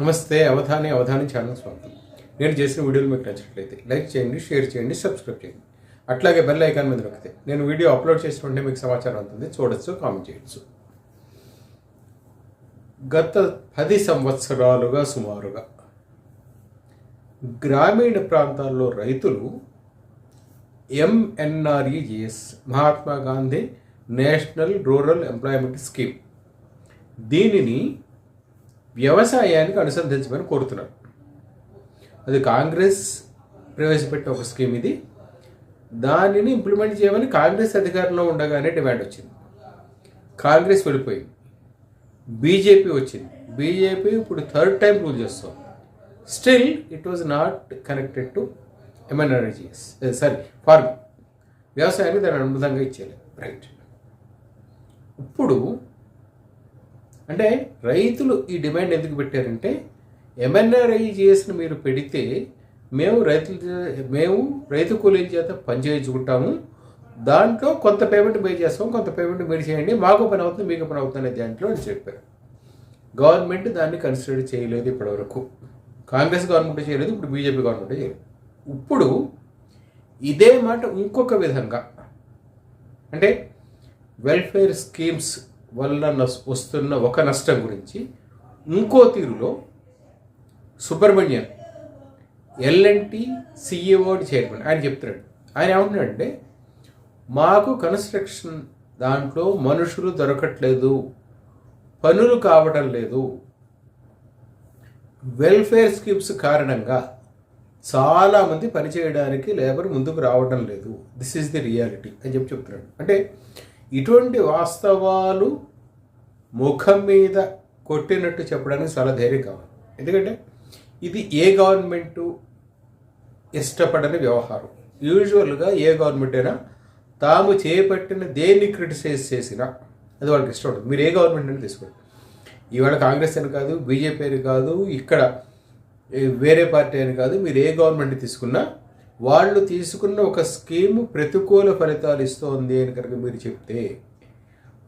నమస్తే అవధాని అవధాని ఛానల్ స్వాగతం. నేను చేసిన వీడియోలు మీకు నచ్చినట్లయితే లైక్ చేయండి షేర్ చేయండి సబ్స్క్రైబ్ చేయండి. అట్లాగే బెల్ ఐకాన్ మీద నొక్కితే నేను వీడియో అప్లోడ్ చేసిన వెంటనే మీకు సమాచారం అవుతుంది చూడొచ్చు కామెంట్ చేయొచ్చు. గత పది సంవత్సరాలుగా సుమారుగా గ్రామీణ ప్రాంతాల్లో రైతులు MNREGS Mahatma Gandhi national rural employment scheme. దీనిని వ్యవసాయానికి అనుసంధించమని కోరుతున్నారు అది కాంగ్రెస్ ప్రవేశపెట్టిన ఒక స్కీమ్ ఇది. దానిని ఇంప్లిమెంట్ చేయమని కాంగ్రెస్ అధికారంలో ఉండగానే డిమాండ్ వచ్చింది. కాంగ్రెస్ వెళ్ళిపోయింది. బీజేపీ వచ్చింది. బీజేపీ ఇప్పుడు థర్డ్ టైం రూల్ చేస్తుంది. Still it was not connected to MNREGS sorry farming వ్యవసాయానికి దాన్ని అనుబంధంగా ఇచ్చేయాలి రైట్ ఇప్పుడు అంటే రైతులు ఈ డిమాండ్ ఎందుకు పెట్టారంటే ఎంఎన్ఆర్ఐజిఎస్ని మీరు పెడితే మేము రైతుల మేము రైతు కూలీల చేత పని చేయించుకుంటాము. దాంట్లో కొంత పేమెంట్ పే చేస్తాం కొంత పేమెంట్ మీరు చేయండి మాకు పని అవుతుంది మీకు పని అవుతుంది అనే దాంట్లో అని చెప్పారు. గవర్నమెంట్ దాన్ని కన్సిడర్ చేయలేదు ఇప్పటివరకు. కాంగ్రెస్ గవర్నమెంట్ చేయలేదు ఇప్పుడు బీజేపీ గవర్నమెంట్ చేయలేదు. ఇప్పుడు ఇదే మాట ఇంకొక విధంగా. అంటే వెల్ఫేర్ స్కీమ్స్ వల్ల వస్తున్న ఒక నష్టం గురించి ఇంకో తీరులో సుబ్రహ్మణ్యం ఎల్ఎన్టీ సిఇఓడి చైర్మన్ ఆయన చెప్తున్నాడు. ఆయన ఏమంటున్నాడంటే మాకు కన్స్ట్రక్షన్ దాంట్లో మనుషులు దొరకట్లేదు పనులు కావటం లేదు. వెల్ఫేర్ స్కీమ్స్ కారణంగా చాలామంది పనిచేయడానికి లేబర్ ముందుకు రావడం లేదు. దిస్ ఈజ్ ది రియాలిటీ అని చెప్పి చెప్తున్నాడు. అంటే ఇటువంటి వాస్తవాలు ముఖం మీద కొట్టినట్టు చెప్పడానికి చాలా ధైర్యం కావాలి. ఎందుకంటే ఇది ఏ గవర్నమెంటు ఇష్టపడని వ్యవహారం. యూజువల్గా ఏ గవర్నమెంట్ అయినా తాము చేపట్టిన దేన్ని క్రిటిసైజ్ చేసినా అది వాళ్ళకి ఇష్టం ఉంటుంది మీరు ఏ గవర్నమెంట్ అని తీసుకోండి. ఇవాళ కాంగ్రెస్ అని కాదు బీజేపీ అని కాదు ఇక్కడ వేరే పార్టీ అని కాదు మీరు ఏ గవర్నమెంట్ తీసుకున్నా వాళ్ళు తీసుకున్న ఒక స్కీమ్ ప్రతికూల ఫలితాలు ఇస్తోంది అని కనుక మీరు చెప్తే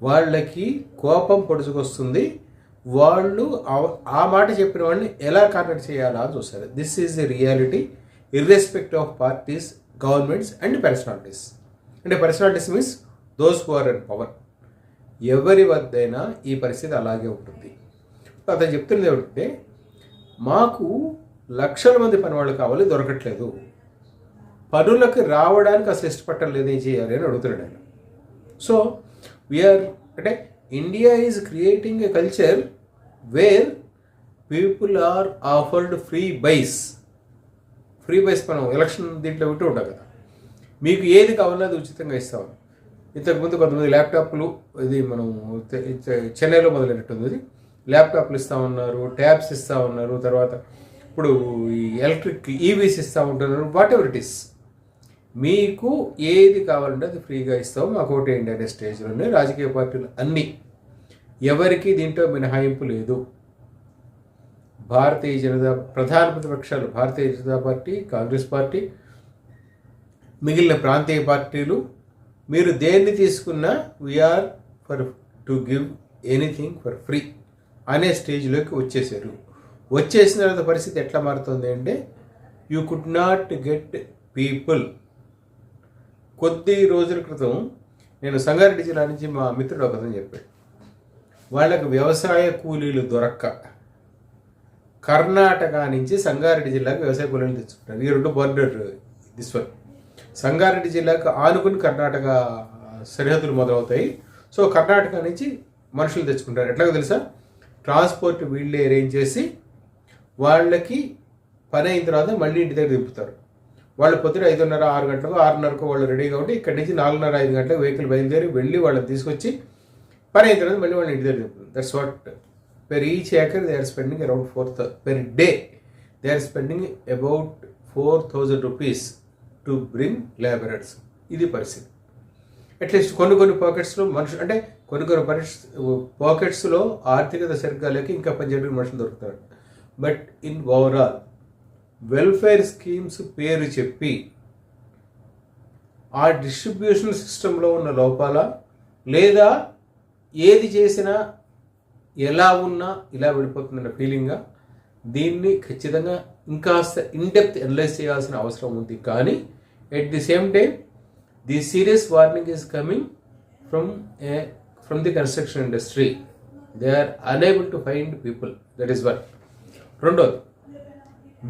వాళ్ళకి కోపం పొడుచుకొస్తుంది. వాళ్ళు ఆ- మాట చెప్పిన వాళ్ళని ఎలా కాంటాక్ట్ చేయాలా అని చూస్తారు. This is the reality irrespect of parties governments and personalities అంటే personalities means those who are power ఎవరి వద్దైనా ఈ పరిస్థితి అలాగే ఉంటుంది. అతను చెప్తున్నది ఏమిటంటే మాకు లక్షల మంది పని వాళ్ళు కావాలి దొరకట్లేదు. పనులకు రావడానికి అసలు ఇష్టపడటం లేదు ఏం చేయాలి అని అడుగుతున్నాడు ఆయన. సో వీఆర్ అంటే India is creating a culture where people are afforded freebies freebies మనం ఎలక్షన్ దీంట్లో వింటూ ఉంటాం కదా. మీకు ఏది కావాలన్నది అది ఉచితంగా ఇస్తాం. ఇంతకుముందు కొంతమంది ల్యాప్టాప్లు ఇది మనం చెన్నైలో మొదలైనట్టుంది ఇది. ల్యాప్టాప్లు ఇస్తా ఉన్నారు ట్యాబ్స్ ఇస్తా ఉన్నారు తర్వాత ఇప్పుడు ఈ ఎలక్ట్రిక్ ఈవీస్ ఇస్తూ ఉంటున్నారు వాట్ ఎవర్ ఇట్ ఇస్ మీకు ఏది కావాలంటే అది ఫ్రీగా ఇస్తాం మాకు ఒకటి ఏంటి అనే స్టేజ్లోనే రాజకీయ పార్టీలు అన్నీ. ఎవరికి దీంట్లో మినహాయింపు లేదు. భారతీయ జనతా ప్రధాన ప్రతిపక్షాలు భారతీయ జనతా పార్టీ కాంగ్రెస్ పార్టీ మిగిలిన ప్రాంతీయ పార్టీలు. మీరు దేన్ని తీసుకున్నా we are for to give anything for free అనే స్టేజ్లోకి వచ్చేసారు వచ్చేసిన తర్వాత పరిస్థితి ఎట్లా మారుతుంది అంటే you could not get people కొద్ది రోజుల క్రితం నేను సంగారెడ్డి జిల్లా నుంచి మా మిత్రుడు ఒకతను చెప్పాడు. వాళ్ళకు వ్యవసాయ కూలీలు దొరక్క. కర్ణాటక నుంచి సంగారెడ్డి జిల్లాకు వ్యవసాయ కూలీలు తెచ్చుకుంటారు. ఈ రెండు బోర్డర్ దిస్ వన్. సంగారెడ్డి జిల్లాకు ఆనుకుని కర్ణాటక సరిహద్దులు మొదలవుతాయి. సో కర్ణాటక నుంచి మనుషులు తెచ్చుకుంటారు. ఎట్లాగో తెలుసా? ట్రాన్స్పోర్ట్ వీళ్ళే అరేంజ్ చేసి వాళ్ళకి పని అయిన తర్వాత మళ్ళీ ఇంటి దగ్గర దింపుతారు. వాళ్ళు పొద్దున ఐదున్నర ఆరు గంటలకు ఆరున్నరకు వాళ్ళు రెడీగా ఉంటే ఇక్కడి నుంచి నాలుగున్నర ఐదు గంటలకు వెహికల్ బయలుదేరి వెళ్ళి వాళ్ళని తీసుకొచ్చి పని అయిన తర్వాత మళ్ళీ వాళ్ళని ఇంటి దగ్గర that's what per each acre they are spending around four per day they are spending about four thousand rupees to bring labourers ఇది పరిస్థితి. అట్లీస్ట్ కొన్ని కొన్ని పాకెట్స్లో మనుషులు అంటే కొన్ని కొన్ని పరిస్థితి పాకెట్స్లో ఆర్థికత సరిగ్గా లేక ఇంకా పనిచేయడానికి మనుషులు దొరుకుతారు. But in overall welfare schemes పేరు చెప్పి ఆ డిస్ట్రిబ్యూషన్ సిస్టంలో ఉన్న లోపాల లేదా ఏది చేసినా ఎలా ఉన్నా ఇలా వెళ్ళిపోతుందన్న ఫీలింగా దీన్ని ఖచ్చితంగా ఇంకాస్త ఇన్డెప్త్ అనలైజ్ చేయాల్సిన అవసరం ఉంది. కానీ at the same time the serious warning is coming from from the construction industry. They are unable to find people. That is one. రెండోది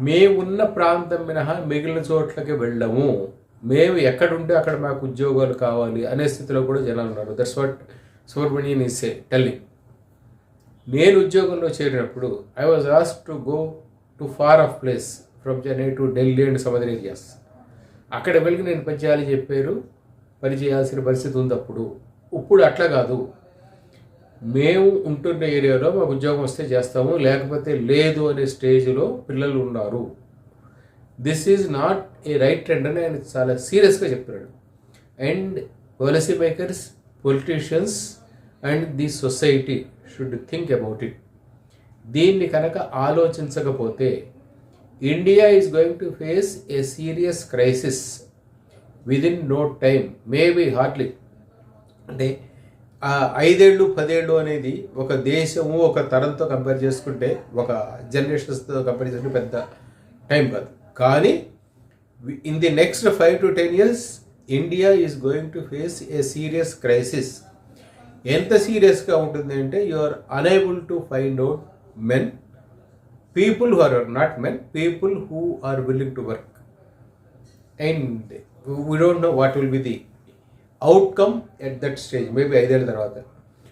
మేమున్న ప్రాంతం మినహా మిగిలిన చోట్లకి వెళ్ళము. మేము ఎక్కడుంటే అక్కడ మాకు ఉద్యోగాలు కావాలి అనే స్థితిలో కూడా జనాలు ఉన్నారు. That's what Subrahmanyan is a telling నేను ఉద్యోగంలో చేరినప్పుడు I was ask to go to far off place from Chennai to Delhi and other areas అక్కడ వెళ్ళి నేను పని చేయాలి చెప్పారు. పని చేయాల్సిన పరిస్థితి ఉంది అప్పుడు. ఇప్పుడు అట్లా కాదు. మేము ఉంటున్న ఏరియాలో మాకు ఉద్యోగం వస్తే చేస్తాము లేకపోతే లేదు అనే స్టేజ్లో పిల్లలు ఉన్నారు. This is not a right trend అని ఆయన చాలా సీరియస్గా చెప్పాడు. And policy makers politicians and the society should think about it దీన్ని కనుక ఆలోచించకపోతే India is going to face a serious crisis within no time maybe hardly అంటే ఆ ఐదేళ్ళు పదేళ్ళు అనేది ఒక దేశము ఒక తరంతో కంపేర్ చేసుకుంటే ఒక జనరేషన్స్తో కంపేర్ చేసుకుంటే పెద్ద టైం కాదు. కానీ in the next five to ten years India is going to face a serious crisis ఎంత సీరియస్గా ఉంటుంది అంటే you are unable to find out men people who are not men people who are willing to work and we don't know what will be the outcome at that stage maybe ఐదేళ్ళ తర్వాత.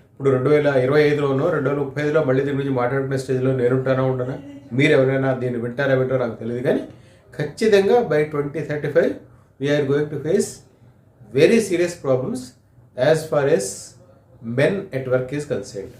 ఇప్పుడు రెండు వేల ఇరవై ఐదులోనో రెండు వేల ముప్పై ఐదులో మళ్ళీ దీని గురించి మాట్లాడుకునే స్టేజ్లో నేను ఉంటానా ఉండనా? మీరు ఎవరైనా దీన్ని వింటారా వింటారో నాకు తెలియదు కానీ ఖచ్చితంగా by twenty thirty five we are going to face very serious problems as far as men at work is concerned